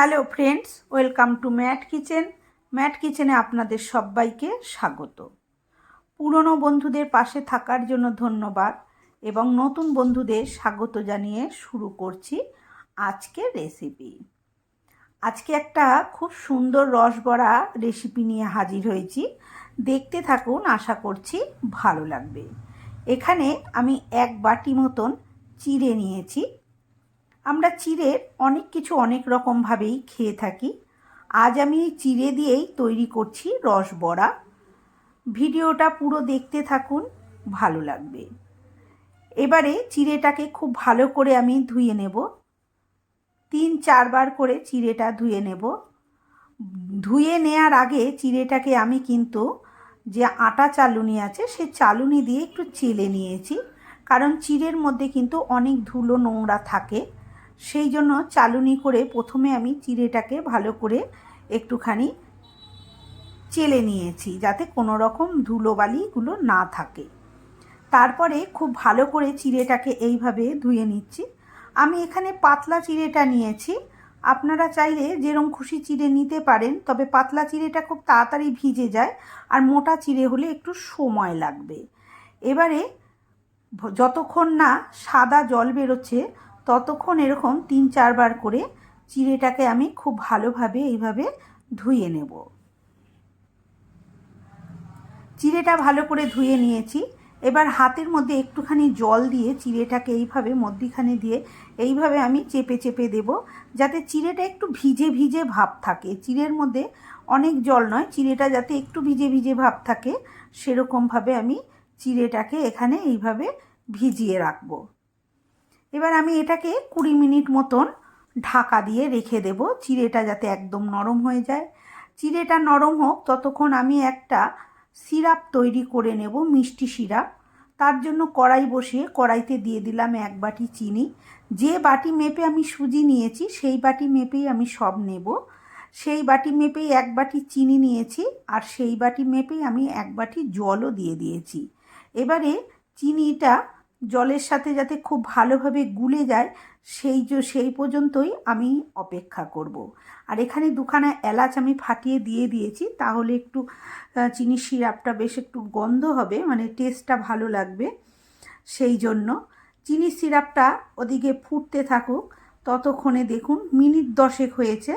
Hello friends, welcome to Matt kitchen. Mat কিচেনে আপনাদের সবাইকে স্বাগত। পুরনো বন্ধুদের পাশে থাকার জন্য ধন্যবাদ এবং নতুন বন্ধুদের স্বাগত জানিয়ে শুরু করছি আজকের রেসিপি আজকে একটা খুব সুন্দর রসবড়া রেসিপি নিয়ে হাজির হয়েছি। দেখতে থাকুন, আশা করছি ভালো লাগবে। এখানে আমি এক বাটি মতন চিড়ে নিয়েছি। আমরা চিড়ের অনেক কিছু অনেক রকমভাবেই খেয়ে থাকি। আজ আমি এই চিড়ে দিয়েই তৈরি করছি রসবড়া ভিডিওটা পুরো দেখতে থাকুন, ভালো লাগবে। এবারে চিড়েটাকে খুব ভালো করে আমি ধুয়ে নেব। তিন চারবার করে চিড়েটা ধুয়ে নেব। ধুয়ে নেয়ার আগে চিড়েটাকে আমি কিন্তু যে আটা চালুনি আছে, সে চালুনি দিয়ে একটু চেলে নিয়েছি। কারণ চিড়ের মধ্যে কিন্তু অনেক ধুলো নোংরা থাকে। সেই জন্য চালুনি করে প্রথমে আমি চিড়েটাকে ভালো করে একটুখানি চেলে নিয়েছি যাতে কোনো রকম ধুলোবালিগুলো না থাকে। তারপরে খুব ভালো করে চিড়েটাকে এইভাবে ধুয়ে নিচ্ছি। আমি এখানে পাতলা চিড়েটা নিয়েছি। আপনারা চাইলে যেরম খুশি চিড়ে নিতে পারেন, তবে পাতলা চিড়েটা খুব তাড়াতাড়ি ভিজে যায় আর মোটা চিড়ে হলে একটু সময় লাগবে। এবারে যতক্ষণ না সাদা জল বেরোচ্ছে ততক্ষণ এরকম তিন চারবার করে চিড়েটাকে আমি খুব ভালোভাবে এইভাবে ধুয়ে নেব। চিড়েটা ভালো করে ধুয়ে নিয়েছি। এবার হাতের মধ্যে একটুখানি জল দিয়ে চিড়েটাকে এইভাবে মধ্যিখানে দিয়ে এইভাবে আমি চেপে চেপে দেব যাতে চিড়েটা একটু ভিজে ভিজে ভাব থাকে। চিড়ের মধ্যে অনেক জল নয়, চিড়েটা যাতে একটু ভিজে ভিজে ভাব থাকে, সেরকমভাবে আমি চিড়েটাকে এখানে এইভাবে ভিজিয়ে রাখব। এবার আমি এটাকে কুড়ি মিনিট মতন ঢাকা দিয়ে রেখে দেব। চিড়েটা যাতে একদম নরম হয়ে যায়। চিড়েটা নরম হোক, ততক্ষণ আমি একটা সিরাপ তৈরি করে নেব, মিষ্টি সিরাপ। তার জন্য কড়াই বসিয়ে কড়াইতে দিয়ে দিলাম এক বাটি চিনি। যে বাটি মেপে আমি সুজি নিয়েছি, সেই বাটি মেপেই আমি সব নেব। সেই বাটি মেপেই এক বাটি চিনি নিয়েছি আর সেই বাটি মেপেই আমি এক বাটি জলও দিয়ে দিয়েছি। এবারে চিনিটা জলের সাথে যাতে খুব ভালোভাবে গুলে যায়, সেই সেই পর্যন্তই আমি অপেক্ষা করব। আর এখানে দুখানা এলাচ আমি ফাটিয়ে দিয়ে দিয়েছি, তাহলে একটু চিনি সিরাপটা বেশ একটু গন্ধ হবে মানে টেস্টটা ভালো লাগবে সেই জন্য চিনি সিরাপটা ওদিকে ফুটতে থাকুক, ততক্ষণে দেখুন মিনিট দশেক হয়েছে,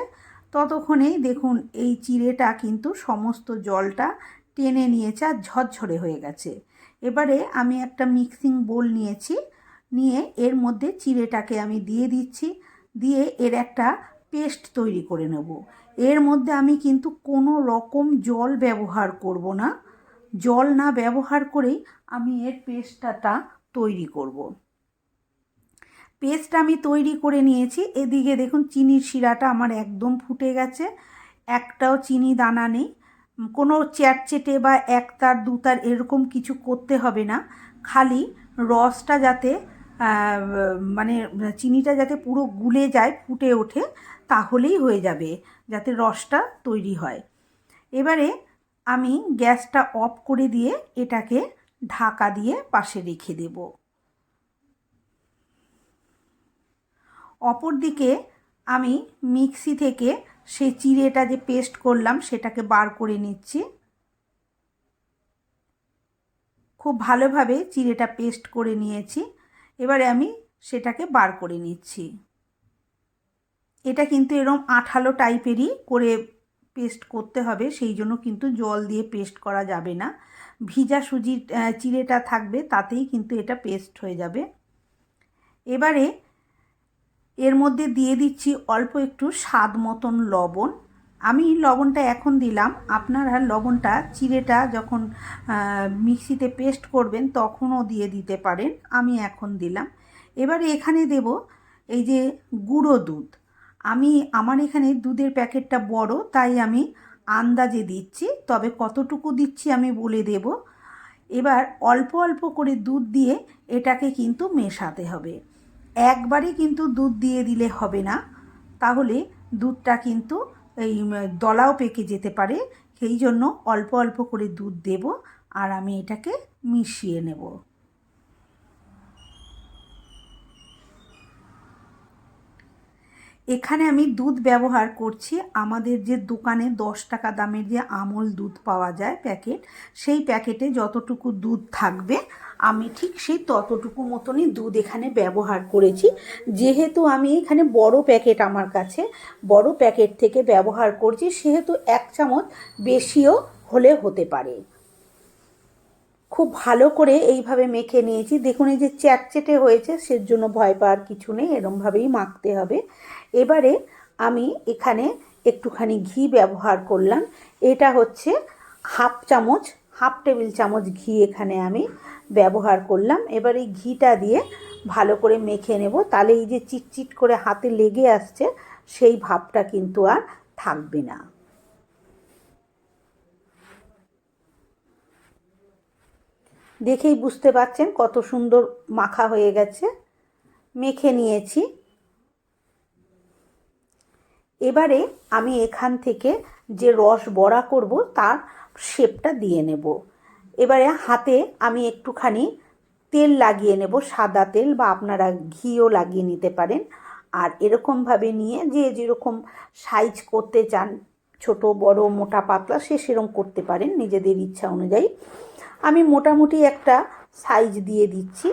ততক্ষণেই দেখুন এই চিড়েটা কিন্তু সমস্ত জলটা টেনে নিয়েছে আর ঝরঝরে হয়ে গেছে এবারে আমি একটা মিক্সিং বোল নিয়েছি, নিয়ে এর মধ্যে চিড়েটাকে আমি দিয়ে দিচ্ছি, দিয়ে এর একটা পেস্ট তৈরি করে নেব। এর মধ্যে আমি কিন্তু কোনো রকম জল ব্যবহার করব না। জল না ব্যবহার করেই আমি এর পেস্টটা তৈরি করব। পেস্ট আমি তৈরি করে নিয়েছি। এদিকে দেখুন, চিনির শিরাটা আমার একদম ফুটে গেছে। একটাও চিনি দানা নেই। কোনো চ্যাটচেটে বা এক তার, দু তার এরকম কিছু করতে হবে না। খালি রসটা যাতে মানে চিনিটা যাতে পুরো গুলে যায়, ফুটে ওঠে, তাহলেই হয়ে যাবে, যাতে রসটা তৈরি হয়। এবারে আমি গ্যাসটা অফ করে দিয়ে এটাকে ঢাকা দিয়ে পাশে রেখে দেব। অপর দিকে আমি মিক্সি থেকে সেই চিড়েটা যে পেস্ট করলাম, সেটাকে বার করে নিচ্ছি। খুব ভালোভাবে চিড়েটা পেস্ট করে নিয়েছি। এবারে আমি সেটাকে বার করে নিচ্ছি। এটা কিন্তু এরম আঠালো টাইপেরই করে পেস্ট করতে হবে, সেই জন্য কিন্তু জল দিয়ে পেস্ট করা যাবে না। ভিজা সুজির চিড়েটা থাকবে, তাতেই কিন্তু এটা পেস্ট হয়ে যাবে। এবারে এর মধ্যে দিয়ে দিচ্ছি অল্প একটু স্বাদ মতন লবণ। আমি লবণটা এখন দিলাম। আপনারা লবণটা, চিড়েটা যখন মিক্সিতে পেস্ট করবেন তখনও দিয়ে দিতে পারেন। আমি এখন দিলাম। এবারে এখানে দেব এই যে গুঁড়ো দুধ। আমি, আমার এখানে দুধের প্যাকেটটা বড়, তাই আমি আন্দাজে দিচ্ছি, তবে কতটুকু দিচ্ছি আমি বলে দেব। এবার অল্প অল্প করে দুধ দিয়ে এটাকে কিন্তু মেশাতে হবে। একবারই কিন্তু দুধ দিয়ে দিলে হবে না। তাহলে দুধটা কিন্তু এই দলাও পেকে যেতে পারে। সেই জন্য অল্প অল্প করে দুধ দেব আর আমি এটাকে মিশিয়ে নেব। এখানে আমি দুধ ব্যবহার করছি। আমাদের যে দোকানে দশ টাকা দামের যে আমল দুধ পাওয়া যায় প্যাকেট, সেই প্যাকেটে যতটুকু দুধ থাকবে, আমি ঠিক সেই ততটুকু মতনই দুধ এখানে ব্যবহার করেছি। যেহেতু আমি এখানে বড় প্যাকেট আমার কাছে, বড় প্যাকেট থেকে ব্যবহার করছি, সেহেতু এক চামচ বেশিও হলে হতে পারে। খুব ভালো করে এইভাবে মেখে নিয়েছি। দেখুন, এই যে চ্যাটচেটে হয়েছে, সেজন্য ভয় পাওয়ার কিছু নেই, এরমভাবেই মাখতে হবে। এবারে আমি এখানে একটুখানি ঘি ব্যবহার করলাম। এটা হচ্ছে হাফ চামচ, হাফ টেবিল চামচ ঘি এখানে আমি ব্যবহার করলাম। এবার এই ঘিটা দিয়ে ভালো করে মেখে নেব। তাহলে এই যে চিটচিট করে হাতে লেগে আসছে, সেই ভাবটা কিন্তু আর থাকবে না। দেখেই বুঝতে পারছেন কত সুন্দর মাখা হয়ে গেছে। মেখে নিয়েছি। এবারে আমি এখান থেকে যে রস বড়া করব, তার শেপটা দিয়ে নেব। এবারে হাতে আমি একটুখানি তেল লাগিয়ে নেব, সাদা তেল বা আপনারা ঘিও লাগিয়ে নিতে পারেন। আর এরকমভাবে নিয়ে যে যেরকম সাইজ করতে চান, ছোট, বড়, মোটা, পাতলা, সে সেরকম করতে পারেন। নিজেদের ইচ্ছা অনুযায়ী। আমি মোটামুটি একটা সাইজ দিয়ে দিচ্ছি।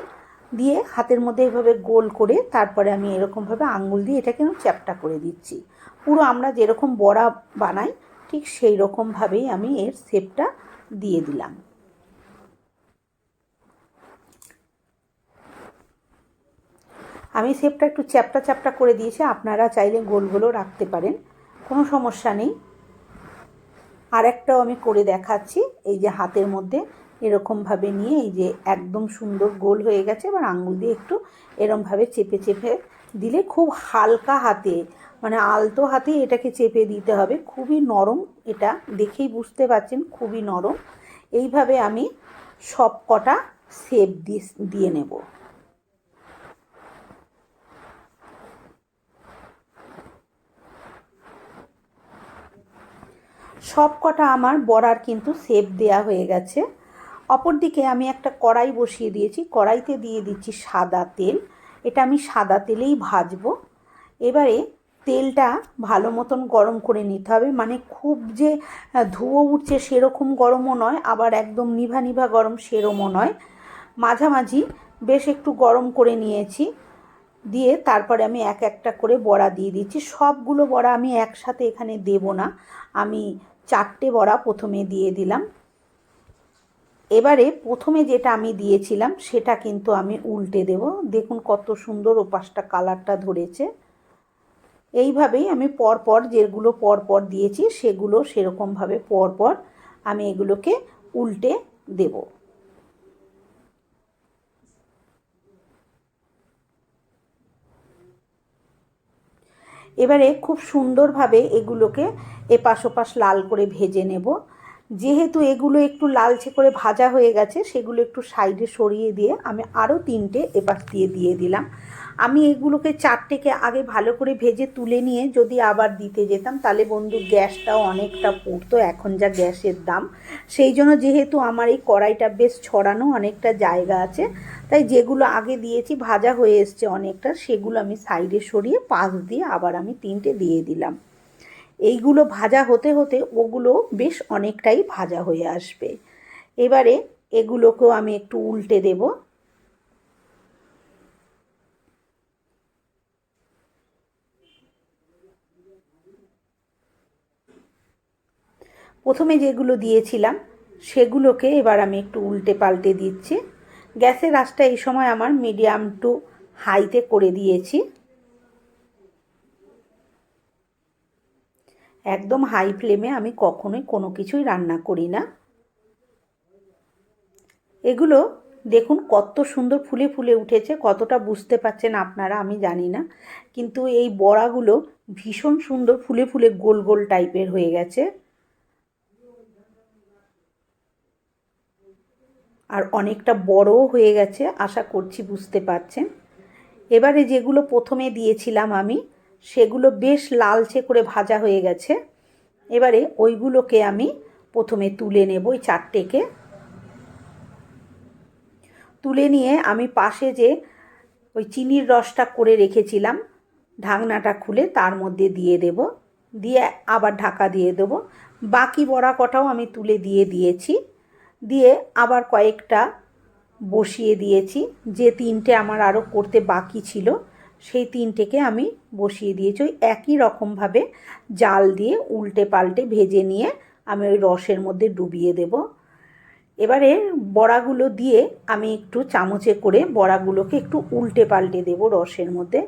দিয়ে হাতের মধ্যে এভাবে গোল করে তারপরে আমি এরকমভাবে আঙ্গুল দিয়ে এটাকে চ্যাপটা করে দিচ্ছি। পুরো আমরা যেরকম বড়া বানাই, ঠিক সেই রকমভাবেই আমি এর শেপটা দিয়ে দিলাম। আমি শেপটা একটু চ্যাপটা চ্যাপটা করে দিয়েছি, আপনারা চাইলে গোলগুলো রাখতে পারেন, কোনো সমস্যা নেই। আর একটাও আমি করে দেখাচ্ছি, এই যে হাতের মধ্যে এরকমভাবে নিয়ে এই যে একদম সুন্দর গোল হয়ে গেছে, এবার আঙুল দিয়ে একটু এরমভাবে চেপে চেপে দিলে খুব হালকা হাতে মানে আলতো হাতে এটাকে চেপে দিতে হবে। খুবই নরম এটা, দেখেই বুঝতে পারছেন খুবই নরম। এইভাবে আমি সব কটা সেপ দিয়ে নেব। সব কটা আমার বড়ার কিন্তু সেপ দেয়া হয়ে গেছে। অপরদিকে আমি একটা কড়াই বসিয়ে দিয়েছি। কড়াইতে দিয়ে দিচ্ছি সাদা তেল। এটা আমি সাদা তেলেই ভাজবো। এবারে তেলটা ভালো মতন গরম করে নিতে হবে। মানে খুব যে ধুয়ো উঠছে সেরকম গরমও নয়, আবার একদম নিভা নিভা গরম সেরমও নয়। মাঝামাঝি বেশ একটু গরম করে নিয়েছি। দিয়ে তারপরে আমি এক একটা করে বড়া দিয়ে দিচ্ছি। সবগুলো বড়া আমি একসাথে এখানে দেব না। আমি চারটে বড়া প্রথমে দিয়ে দিলাম। এবারে প্রথমে যেটা আমি দিয়েছিলাম, সেটা কিন্তু আমি উল্টে দেব। দেখুন কত সুন্দর ওপাশটা কালারটা ধরেছে। এইভাবেই আমি পরপর যেগুলো পরপর দিয়েছি, সেগুলো সেরকমভাবে পরপর আমি এগুলোকে উল্টে দেব। এবারে খুব সুন্দরভাবে এগুলোকে এপাশ ওপাশ লাল করে ভেজে নেব। যেহেতু এগুলো একটু লালচে করে ভাজা হয়ে গেছে, সেগুলো একটু সাইডে সরিয়ে দিয়ে আমি আরও তিনটে এপাশ দিয়ে দিয়ে দিলাম। আমি এগুলোকে চারটেকে আগে ভালো করে ভেজে তুলে নিয়ে যদি আবার দিতে যেতাম, তাহলে বন্ধু গ্যাসটাও অনেকটা পড়তো, এখন যা গ্যাসের দাম। সেই জন্য যেহেতু আমার এই কড়াইটা বেশ ছড়ানো অনেকটা জায়গা আছে, তাই যেগুলো আগে দিয়েছি ভাজা হয়ে এসছে অনেকটা, সেগুলো আমি সাইডে সরিয়ে পাশ দিয়ে আবার আমি তিনটে দিয়ে দিলাম। এইগুলো ভাজা হতে হতে ওগুলো বেশ অনেকটাই ভাজা হয়ে আসবে। এবারে এগুলোকেও আমি একটু উল্টে দেব। প্রথমে যেগুলো দিয়েছিলাম, সেগুলোকে এবার আমি একটু উল্টে পাল্টে দিচ্ছি। গ্যাসের আঁচটা এই সময় আমার মিডিয়াম টু হাইতে করে দিয়েছি। একদম হাই ফ্লেমে আমি কখনোই কোনো কিছুই রান্না করি না। এগুলো দেখুন কত সুন্দর ফুলে ফুলে উঠেছে, কতটা বুঝতে পাচ্ছেন আপনারা আমি জানি না, কিন্তু এই বড়াগুলো ভীষণ সুন্দর ফুলে ফুলে গোল গোল টাইপের হয়ে গেছে। আর অনেকটা বড়ও হয়ে গেছে, আশা করছি বুঝতে পারছেন এবারে যেগুলো প্রথমে দিয়েছিলাম আমি সেগুলো বেশ লালচে করে ভাজা হয়ে গেছে। এবারে ওইগুলোকে আমি প্রথমে তুলে নেব ওই চারটেকে। তুলে নিয়ে আমি পাশে যে ওই চিনির রসটা করে রেখেছিলাম, ঢাকনাটা খুলে তার মধ্যে দিয়ে দেব। দিয়ে আবার ঢাকা দিয়ে দেবো। বাকি বড়া কটাও আমি তুলে দিয়ে দিয়েছি। দিয়ে আবার কয়েকটা বসিয়ে দিয়েছি। যে তিনটে আমার আরও করতে বাকি ছিল সেই তিনটেকে আমি বসিয়ে দিয়েছি। ওই একই রকমভাবে জাল দিয়ে উল্টে পাল্টে ভেজে নিয়ে আমি ওই রসের মধ্যে ডুবিয়ে দেব। এবারে বড়াগুলো দিয়ে আমি একটু চামচে করে বড়াগুলোকে একটু উল্টে পাল্টে দেব রসের মধ্যে।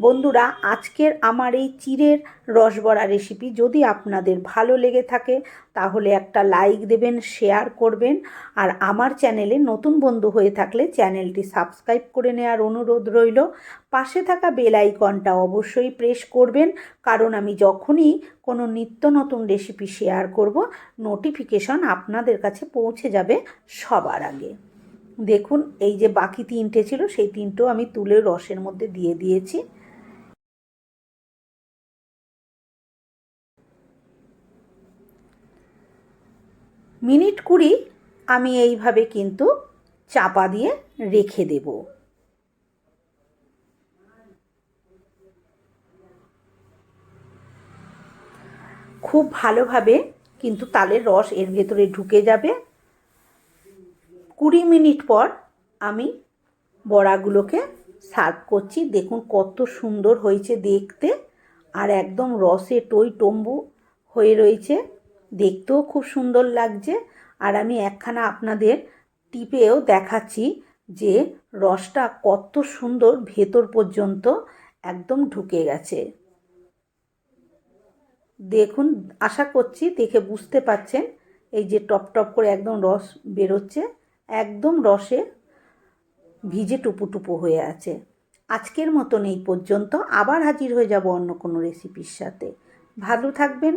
বন্ধুরা, আজকের আমার এই চিড়ের রসবড়া রেসিপি যদি আপনাদের ভালো লেগে থাকে, তাহলে একটা লাইক দেবেন শেয়ার করবেন। আর আমার চ্যানেলে নতুন বন্ধু হয়ে থাকলে চ্যানেলটি সাবস্ক্রাইব করে নেওয়ার অনুরোধ রইল। পাশে থাকা বেল আইকনটা অবশ্যই প্রেস করবেন, কারণ আমি যখনই কোনো নিত্য নতুন রেসিপি শেয়ার করব নোটিফিকেশন আপনাদের কাছে পৌঁছে যাবে সবার আগে। দেখুন, এই যে বাকি তিনটে ছিল, সেই তিনটেও আমি তুলে রসের মধ্যে দিয়ে দিয়েছি। মিনিট কুড়ি আমি এইভাবে কিন্তু চাপা দিয়ে রেখে দেব। খুব ভালোভাবে কিন্তু তালের রস এর ভেতরে ঢুকে যাবে। কুড়ি মিনিট পর আমি বড়াগুলোকে সার্ভ করছি। দেখুন কত সুন্দর হয়েছে দেখতে। আর একদম রসে টই টম্বু হয়ে রয়েছে। দেখতেও খুব সুন্দর লাগছে। আর আমি একখানা আপনাদের টিপেও দেখাচ্ছি যে রসটা কত সুন্দর ভেতর পর্যন্ত একদম ঢুকে গেছে। দেখুন, আশা করছি দেখে বুঝতে পাচ্ছেন এই যে টপ টপ করে একদম রস বেরোচ্ছে, একদম রসে ভিজে টুপু টুপু হয়ে আছে। আজকের মতন এই পর্যন্ত। আবার হাজির হয়ে যাব অন্য কোনো রেসিপির সাথে। ভালো থাকবেন।